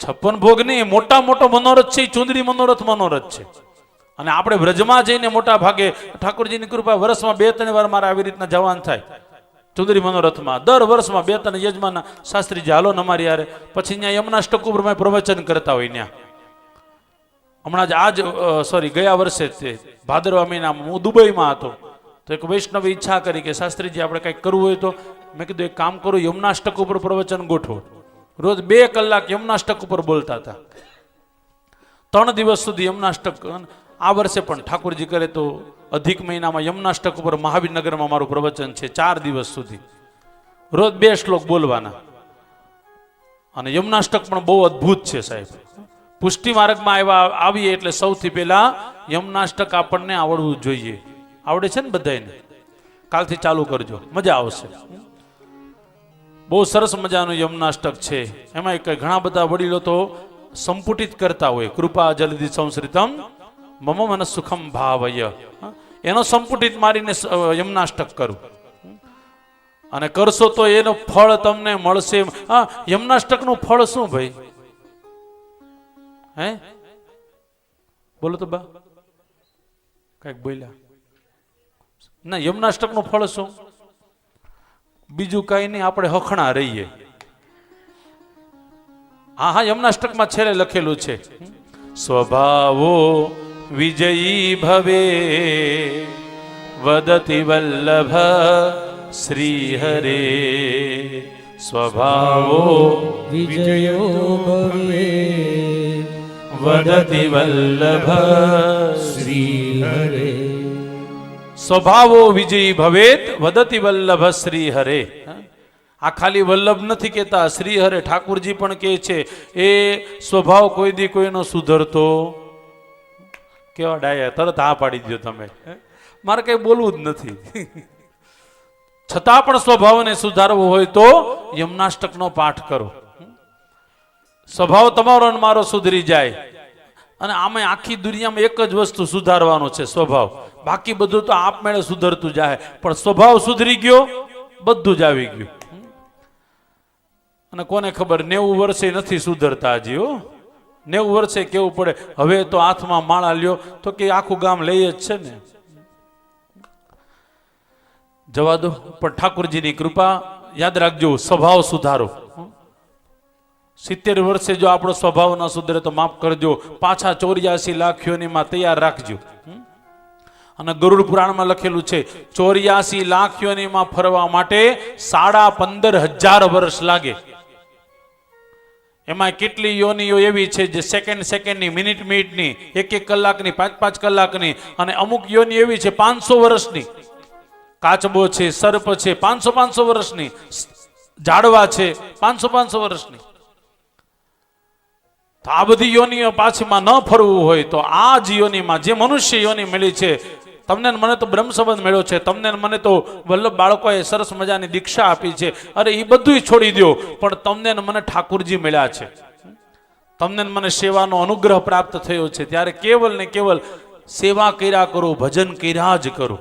છપ્પન ભોગ નહીં મોટા મોટો મનોરથ છે ચુંદડી મનોરથ મનોરથ છે. અને આપણે વ્રજમાં જઈને મોટા ભાગે ઠાકોરજીની કૃપા વર્ષમાં બે, ત્રણ વાર મારે આવી રીતના જવાન થાય. ચુંદરી મનોરથમાં દર વર્ષમાં બે, ત્રણ યજમાન શાસ્ત્રીજી હાલો અમારી યારે. પછી ત્યાં યમુના સ્ટક ઉપર મેં પ્રવચન કરતા હોય ત્યાં હમણાં જ આજ સોરી ગયા વર્ષે તે ભાદરવા મહિનામાં હું દુબઈમાં હતો. તો એક વૈષ્ણવ ઈચ્છા કરી કે શાસ્ત્રીજી, આપણે કંઈક કરવું હોય તો? મેં કીધું, એક કામ કરું યમુનાષ્ટક ઉપર પ્રવચન ગોઠવો. રોજ બે કલાક યમનાષ્ટક ઉપર બોલતા હતા. ત્રણ દિવસ સુધી યમનાષ્ટક આ વર્ષે પણ ઠાકોરજી કરે તો અધિક મહિનામાં યમનાષ્ટક ઉપર મહાવીરનગરમાં મારું પ્રવચન છે, ચાર દિવસ સુધી. રોજ બે શ્લોક બોલવાના. અને યમનાષ્ટક પણ બહુ અદ્ભુત છે સાહેબ. પુષ્ટિ માર્ગમાં આવ્યા, આવીએ એટલે સૌથી પહેલા યમનાષ્ટક આપણને આવડવું જોઈએ. આવડે છે ને બધાને કાલથી ચાલુ કરજો. મજા આવશે. બહુ સરસ મજાનું યમનાષ્ટક છે. એમાં એક ઘણા બધા વડીલો તો સંપુટિત કરતા હોય. કૃપા જલદી સંસ્કૃતમ મમ મન સુખમ ભાવય. એનો સંપુટિત મારીને યમનાષ્ટક કરું. અને કરશો તો એનો ફળ તમને મળશે. હા, યમુનાષ્ટકનું ફળ શું ભાઈ? હે? બોલો તો બા. કંઈક બોલ્યા. ના, યમનાષ્ટકનું ફળ શું? બીજું કઈ નહીં, આપણે હખણા રહીએ. હા હા યમુનાષ્ટકમાં છેલ્લે લખેલું છે. સ્વભાવો વિજયી ભવે, વદતિ વલ્લભ શ્રી હરે સ્વભાવો વિજયો ભવે, વદતિ વલ્લભ શ્રી હરે સ્વભાવો વિજયી ભવેત, વદતિ વલ્લભ શ્રી હરે આ ખાલી વલ્લભ નથી કહેતા શ્રી હરે ઠાકુરજી પણ કહે છે, એ સ્વભાવ કોઈ દી કોઈનો સુધરતો. કેવા ડાયા, તરત હા પાડી દો તમે. મારે કઈ બોલવું જ નથી. છતાં પણ સ્વભાવને સુધારવો હોય તો યમનાષ્ટકનો પાઠ કરો. સ્વભાવ તમારો મારો સુધરી જાય. અને આમે આખી દુનિયામાં એક જ વસ્તુ સુધારવાનો છે, સ્વભાવ. બાકી બધું તો આપમેળે સુધરતું જાય પણ સ્વભાવ સુધરી ગયો, બધું જ આવી ગયું. અને કોને ખબર, નેવું વર્ષે નથી સુધરતા હજી, હો. નેવું વર્ષે કેવું પડે? હવે તો હાથમાં માળા લ્યો, તો કે આખું ગામ લઈ જ છે ને. જવા દો, પણ ઠાકોરજીની કૃપા, યાદ રાખજો, સ્વભાવ સુધારો. સિત્તેર વર્ષે જો આપણો સ્વભાવ ન સુધરે તો માફ કરજો. પાછા ચોર્યાસી લાખીઓનીમાં તૈયાર રાખજો. હમ? અને ગરુડ પુરાણમાં લખેલું છે, ચોર્યાસી લાખીઓનીમાં ફરવા માટે સાડા પંદર હજાર વર્ષ લાગે. એમાં કેટલી યોનીઓ એવી છે જે સેકન્ડ સેકન્ડની મિનિટ મિનિટની એક એક કલાકની, પાંચ પાંચ કલાકની, અને અમુક યોની એવી છે પાંચસો વર્ષની. કાચબો છે, સર્પ છે, પાંચસો પાંચસો વર્ષની. ઝાડવા છે, પાંચસો પાંચસો વર્ષની. તો આ બધી યોનિઓ પાછીમાં ન ફરવું હોય તો આ જ યોનીમાં જે મનુષ્ય યોની મળી છે તમને મને તો બ્રહ્મ સંબંધ મેળ્યો છે, તમને મને તો વલ્લભ બાળકોએ સરસ મજાની દીક્ષા આપી છે. અરે એ બધું છોડી દો પણ તમને મને ઠાકુરજી મળ્યા છે. તમને મને સેવાનો અનુગ્રહ પ્રાપ્ત થયો છે. ત્યારે કેવલ ને કેવલ સેવા કર્યા કરો, ભજન કર્યા જ કરો.